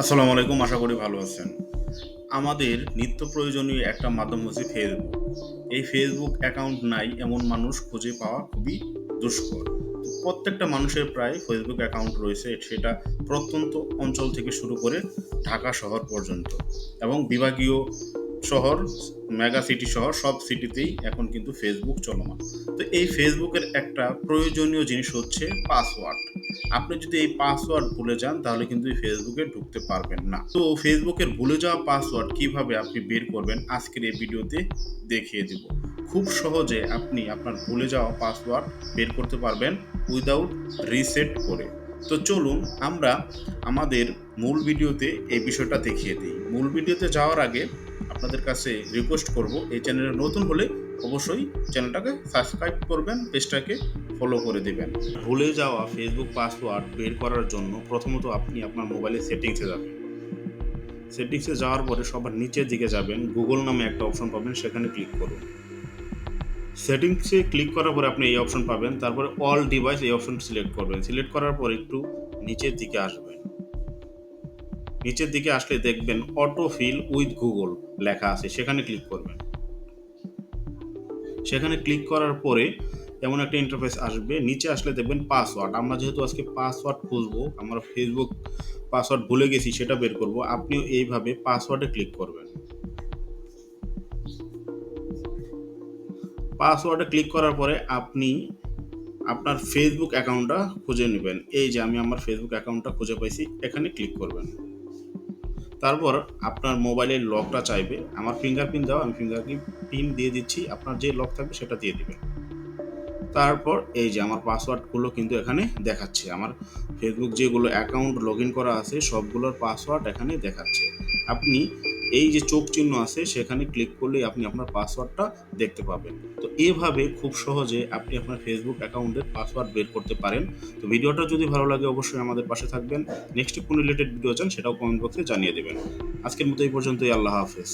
আসসালামু আলাইকুম, আশা করি ভালো আছেন। আমাদের নিত্য প্রয়োজনীয় একটা মাধ্যম হচ্ছে ফেসবুক এই ফেসবুক অ্যাকাউন্ট নাই, এমন মানুষ খুঁজে পাওয়া খুবই দুষ্কর। প্রত্যেকটা মানুষের প্রায় ফেসবুক অ্যাকাউন্ট রয়েছে, সেটা প্রত্যন্ত অঞ্চল থেকে শুরু করে ঢাকা শহর পর্যন্ত। এবং বিভাগীয় শহর মেগা সিটি শহর, সব সিটিতেই এখন কিন্তু ফেসবুক চলমান। তো এই ফেসবুকের একটা প্রয়োজনীয় জিনিস হচ্ছে পাসওয়ার্ড আপনি যদি এই পাসওয়ার্ড ভুলে যান, তাহলে কিন্তু এই ফেসবুকে ঢুকতে পারবেন না। তো ফেসবুকের ভুলে যাওয়া পাসওয়ার্ড কীভাবে আপনি বের করবেন, আজকের এই ভিডিওতে দেখিয়ে দিব। খুব সহজে আপনি আপনার ভুলে যাওয়া পাসওয়ার্ড বের করতে পারবেন উইদাউট রিসেট করে। তো চলুন আমরা আমাদের মূল ভিডিওতে এই বিষয়টা দেখিয়ে দিই। মূল ভিডিওতে যাওয়ার আগে আপনাদের কাছে রিকোয়েস্ট করব, এই চ্যানেলে নতুন হলে অবশ্যই চ্যানেলটাকে সাবস্ক্রাইব করবেন পেজটাকে ফলো করে দেবেন। ভুলে যাওয়া ফেসবুক পাসওয়ার্ড বের করার জন্য প্রথমত আপনি আপনার মোবাইলের সেটিংসে যাবেন। সেটিংসে যাওয়ার পরে সবার নিচের দিকে যাবেন গুগল নামে একটা অপশন পাবেন, সেখানে ক্লিক করুন। সেটিংসে ক্লিক করার পরে আপনি এই অপশন পাবেন, তারপরে অল ডিভাইস এই অপশন সিলেক্ট করবেন। সিলেক্ট করার পর একটু নিচের দিকে আসবেন। নিচের দিকে আসলে দেখবেন অটো ফিল উইথ গুগল লেখা আছে, সেখানে ক্লিক করবেন। সেখানে ক্লিক করার পরে এমন একটা ইন্টারফেস আসবে, নিচে আসলে দেখবেন পাসওয়ার্ড আমরা যেহেতু আজকে পাসওয়ার্ড খুঁজবো আমরা ফেসবুক পাসওয়ার্ড ভুলে গেছি, সেটা বের করব, আপনিও এইভাবে পাসওয়ার্ডে ক্লিক করবেন। পাসওয়ার্ডে ক্লিক করার পরে আপনি আপনার ফেসবুক অ্যাকাউন্টটা খুঁজে নেবেন। এই যে আমি আমার ফেসবুক অ্যাকাউন্টটা খুঁজে পাইছি, এখানে ক্লিক করবেন। তারপর আপনার মোবাইলের লকটা চাইবে। আমার ফিঙ্গারপ্রিন্ট দাও, আমি ফিঙ্গারপ্রিন্ট পিন দিয়ে দিচ্ছি, আপনার যে লক থাকবে সেটা দিয়ে দেবেন। তারপর এই যে আমার পাসওয়ার্ডগুলো কিন্তু এখানে দেখাচ্ছে। আমার ফেসবুক যেগুলো অ্যাকাউন্ট লগ ইন করা আছে, সবগুলোর পাসওয়ার্ড এখানে দেখাচ্ছে। আপনি এই যে চোখ চিহ্ন আছে, সেখানে ক্লিক করলেই আপনি আপনার পাসওয়ার্ডটা দেখতে পাবেন। তো এভাবে খুব সহজে আপনি আপনার ফেসবুক অ্যাকাউন্টের পাসওয়ার্ড বের করতে পারেন। তো ভিডিওটা যদি ভালো লাগে, অবশ্যই আমাদের পাশে থাকবেন। নেক্সট কোন রিলেটেড ভিডিও চান, সেটাও কমেন্ট বক্সে জানিয়ে দেবেন। আজকের মতো এই পর্যন্তই, আল্লাহ হাফেজ।